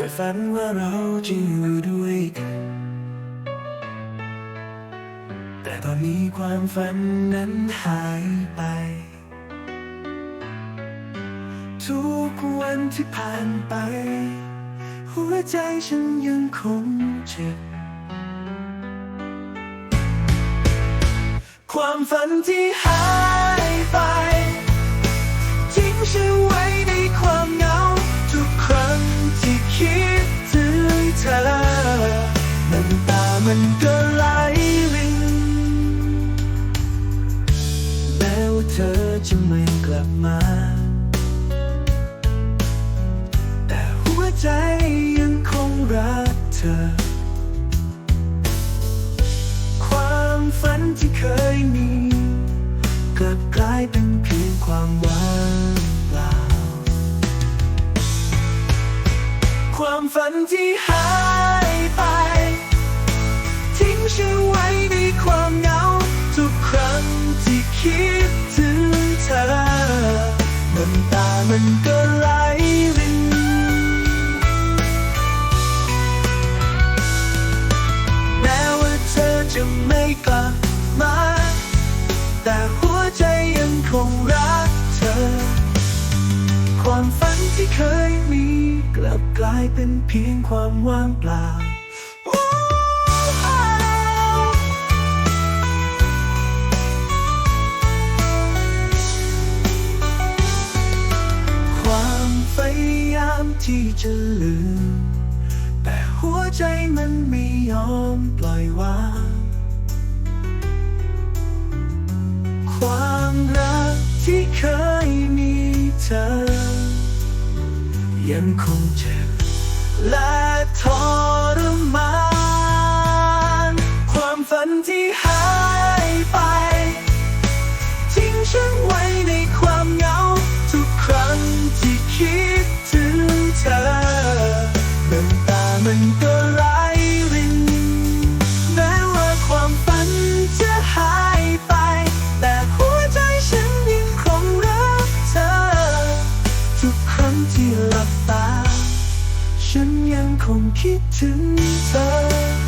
เคยฝันว่าเราจะอยู่ด้วยกัน แต่ตอนนี้ความฝันนั้นหายไป ทุกวันที่ผ่านไป หัวใจฉันยังคงเจ็บ ความฝันที่หาย มันก็ไหลรินแม้ว่าเธอจะไม่กลับมา แต่หัวใจยังคงรักเธอ ความฝันที่เคยมี กลับกลายเป็นเพียงความว่างเปล่า ความฝันที่หาย ฉันไว้ในความเหงา ทุกครั้งที่คิดถึงเธอน้ำตามันก็ไหลรินแม้ว่าเธอจะไม่กลับมา แต่หัวใจยังคงรักเธอ ความฝันที่เคยมี กลับกลายเป็นเพียงความว่างเปล่า ที่จะลืม แต่หัวใจมันไม่ยอมปล่อยวาง ความรักที่เคยมีเธอ ยังคงเจ็บ หลับตา ฉันยังคงคิดถึงเธอ